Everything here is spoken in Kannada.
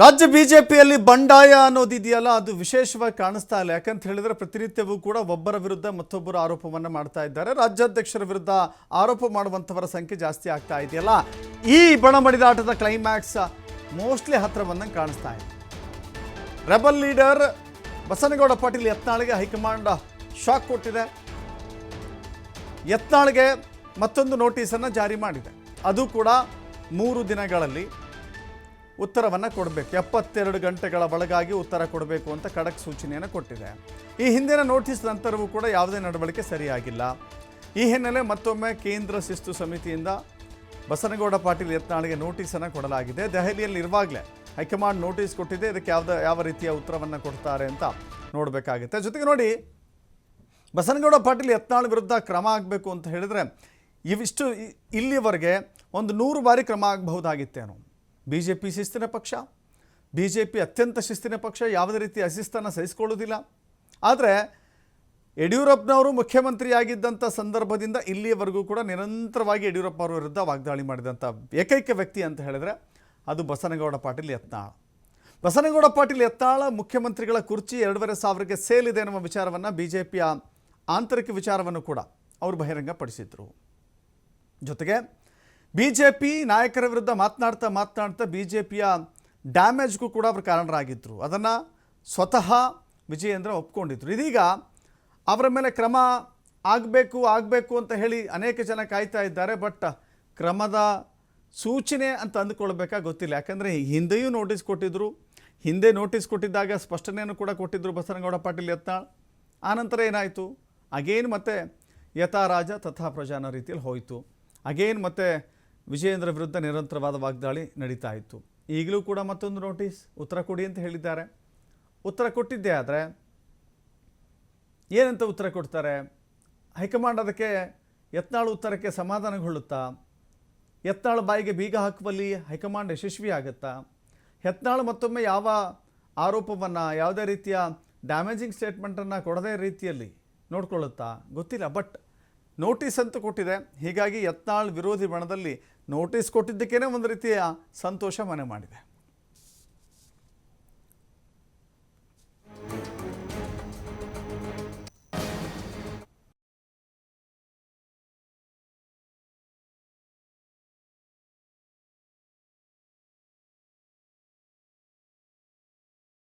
ರಾಜ್ಯ ಬಿಜೆಪಿಯಲ್ಲಿ ಬಂಡಾಯ ಅನ್ನೋದಿದೆಯಲ್ಲ ಅದು ವಿಶೇಷವಾಗಿ ಕಾಣಿಸ್ತಾ ಇಲ್ಲ. ಯಾಕಂತ ಹೇಳಿದ್ರೆ ಪ್ರತಿನಿತ್ಯವೂ ಕೂಡ ಒಬ್ಬರ ವಿರುದ್ಧ ಮತ್ತೊಬ್ಬರು ಆರೋಪವನ್ನು ಮಾಡ್ತಾ ಇದ್ದಾರೆ. ರಾಜ್ಯಾಧ್ಯಕ್ಷರ ವಿರುದ್ಧ ಆರೋಪ ಮಾಡುವಂಥವರ ಸಂಖ್ಯೆ ಜಾಸ್ತಿ ಆಗ್ತಾ ಇದೆಯಲ್ಲ. ಈ ಬಣಮಡಿದಾಟದ ಕ್ಲೈಮ್ಯಾಕ್ಸ್ ಮೋಸ್ಟ್ಲಿ ಹತ್ರ ಬಂದಂಗೆ ಕಾಣಿಸ್ತಾ ಇದೆ. ರೆಬಲ್ ಲೀಡರ್ ಬಸನಗೌಡ ಪಾಟೀಲ್ ಯತ್ನಾಳಿಗೆ ಹೈಕಮಾಂಡ್ ಶಾಕ್ ಕೊಟ್ಟಿದೆ. ಯತ್ನಾಳ್ಗೆ ಮತ್ತೊಂದು ನೋಟಿಸನ್ನು ಜಾರಿ ಮಾಡಿದೆ. ಅದು ಕೂಡ ಮೂರು ದಿನಗಳಲ್ಲಿ ಉತ್ತರವನ್ನು ಕೊಡಬೇಕು. ಎಪ್ಪತ್ತೆರಡು ಗಂಟೆಗಳ ಒಳಗಾಗಿ ಉತ್ತರ ಕೊಡಬೇಕು ಅಂತ ಖಡಕ್ ಸೂಚನೆಯನ್ನು ಕೊಟ್ಟಿದೆ. ಈ ಹಿಂದಿನ ನೋಟಿಸ್ ನಂತರವೂ ಕೂಡ ಯಾವುದೇ ನಡವಳಿಕೆ ಸರಿಯಾಗಿಲ್ಲ. ಈ ಹಿನ್ನೆಲೆ ಮತ್ತೊಮ್ಮೆ ಕೇಂದ್ರ ಶಿಸ್ತು ಸಮಿತಿಯಿಂದ ಬಸನಗೌಡ ಪಾಟೀಲ್ ಯತ್ನಾಳ್ಗೆ ನೋಟಿಸನ್ನು ಕೊಡಲಾಗಿದೆ. ದೆಹಲಿಯಲ್ಲಿ ಇರುವಾಗಲೇ ಹೈಕಮಾಂಡ್ ನೋಟಿಸ್ ಕೊಟ್ಟಿದೆ. ಇದಕ್ಕೆ ಯಾವ್ದು, ಯಾವ ರೀತಿಯ ಉತ್ತರವನ್ನು ಕೊಡ್ತಾರೆ ಅಂತ ನೋಡಬೇಕಾಗುತ್ತೆ. ಜೊತೆಗೆ ನೋಡಿ, ಬಸನಗೌಡ ಪಾಟೀಲ್ ಯತ್ನಾಳ್ ವಿರುದ್ಧ ಕ್ರಮ ಆಗಬೇಕು ಅಂತ ಹೇಳಿದ್ರೆ, ಇವಿಷ್ಟು ಇಲ್ಲಿವರೆಗೆ ಒಂದು ನೂರು ಬಾರಿ ಕ್ರಮ ಆಗಬಹುದಾಗಿತ್ತೇನೋ. ಬಿ ಜೆ ಪಿ ಶಿಸ್ತಿನ ಪಕ್ಷ ಬಿ ಜೆ ಪಿ ಅತ್ಯಂತ ಶಿಸ್ತಿನ ಪಕ್ಷ, ಯಾವುದೇ ರೀತಿ ಅಶಿಸ್ತನ್ನು ಸಹಿಸಿಕೊಳ್ಳೋದಿಲ್ಲ ಆದರೆ ಯಡಿಯೂರಪ್ಪನವರು ಮುಖ್ಯಮಂತ್ರಿಯಾಗಿದ್ದಂಥ ಸಂದರ್ಭದಿಂದ ಇಲ್ಲಿಯವರೆಗೂ ಕೂಡ ನಿರಂತರವಾಗಿ ಯಡಿಯೂರಪ್ಪ ಅವರ ವಿರುದ್ಧ ವಾಗ್ದಾಳಿ ಮಾಡಿದಂಥ ಏಕೈಕ ವ್ಯಕ್ತಿ ಅಂತ ಹೇಳಿದ್ರೆ ಅದು ಬಸನಗೌಡ ಪಾಟೀಲ್ ಯತ್ನಾಳ್. ಬಸನಗೌಡ ಪಾಟೀಲ್ ಯತ್ನಾಳ ಮುಖ್ಯಮಂತ್ರಿಗಳ ಕುರ್ಚಿ ಎರಡೂವರೆ ಸಾವಿರಕ್ಕೆ ಸೇಲಿದೆ ಎನ್ನುವ ವಿಚಾರವನ್ನು ಬಿ ಜೆ ಪಿಯ ಆಂತರಿಕ ವಿಚಾರವನ್ನು ಕೂಡ ಅವರು ಬಹಿರಂಗಪಡಿಸಿದರು. ಜೊತೆಗೆ ಬಿ ಜೆ ಪಿ ನಾಯಕರ ವಿರುದ್ಧ ಮಾತನಾಡ್ತಾ ಮಾತನಾಡ್ತಾ ಬಿ ಜೆ ಪಿಯ ಡ್ಯಾಮೇಜ್ಗೂ ಕೂಡ ಅವರು ಕಾರಣರಾಗಿದ್ದರು ಅದನ್ನು ಸ್ವತಃ ವಿಜಯೇಂದ್ರ ಒಪ್ಕೊಂಡಿದ್ರು. ಇದೀಗ ಅವರ ಮೇಲೆ ಕ್ರಮ ಆಗಬೇಕು ಆಗಬೇಕು ಅಂತ ಹೇಳಿ ಅನೇಕ ಜನ ಕಾಯ್ತಾ ಇದ್ದಾರೆ. ಬಟ್ ಕ್ರಮದ ಸೂಚನೆ ಅಂತ ಅಂದುಕೊಳ್ಬೇಕಾ ಗೊತ್ತಿಲ್ಲ. ಯಾಕಂದರೆ ಹಿಂದೆಯೂ ನೋಟಿಸ್ ಕೊಟ್ಟಿದ್ದರು ಹಿಂದೆ ನೋಟಿಸ್ ಕೊಟ್ಟಿದ್ದಾಗ ಸ್ಪಷ್ಟನೆಯನ್ನು ಕೂಡ ಕೊಟ್ಟಿದ್ದರು ಬಸನಗೌಡ ಪಾಟೀಲ್ ಯತ್ನಾಳ್. ಆನಂತರ ಏನಾಯಿತು? ಅಗೇನ್ ಮತ್ತೆ ಯಥಾ ರಾಜ ತಥಾ ಪ್ರಜಾನ ರೀತಿಯಲ್ಲಿ ಹೋಯಿತು. ಅಗೇನ್ ಮತ್ತೆ ವಿಜಯೇಂದ್ರ ವಿರುದ್ಧ ನಿರಂತರವಾದ ವಾಗ್ದಾಳಿ ನಡೀತಾ ಇತ್ತು ಈಗಲೂ ಕೂಡ ಮತ್ತೊಂದು ನೋಟಿಸ್, ಉತ್ತರ ಕೊಡಿ ಅಂತ ಹೇಳಿದ್ದಾರೆ. ಉತ್ತರ ಕೊಟ್ಟಿದ್ದೇ ಆದರೆ ಏನಂತ ಉತ್ತರ ಕೊಡ್ತಾರೆ? ಹೈಕಮಾಂಡ್ ಅದಕ್ಕೆ ಯತ್ನಾಳು ಉತ್ತರಕ್ಕೆ ಸಮಾಧಾನಗೊಳ್ಳುತ್ತಾ? ಯತ್ನಾಳು ಬಾಯಿಗೆ ಬೀಗ ಹಾಕುವಲ್ಲಿ ಹೈಕಮಾಂಡ್ ಯಶಸ್ವಿ ಆಗುತ್ತಾ ಯತ್ನಾಳ್ ಮತ್ತೊಮ್ಮೆ ಯಾವ ಆರೋಪವನ್ನು, ಯಾವುದೇ ರೀತಿಯ ಡ್ಯಾಮೇಜಿಂಗ್ ಸ್ಟೇಟ್ಮೆಂಟನ್ನು ಕೊಡದೇ ರೀತಿಯಲ್ಲಿ ನೋಡ್ಕೊಳ್ಳುತ್ತಾ? ಗೊತ್ತಿಲ್ಲ, ಬಟ್ ನೋಟಿಸ್ ಅಂತ ಕೊಟ್ಟಿದೆ. ಹೀಗಾಗಿ ಯತ್ನಾಳ್ ವಿರೋಧಿ ಬಣದಲ್ಲಿ ನೋಟಿಸ್ ಕೊಟ್ಟಿದ್ದಕ್ಕೇನೆ ಒಂದು ರೀತಿಯ ಸಂತೋಷ ಮನೆ ಮಾಡಿದೆ.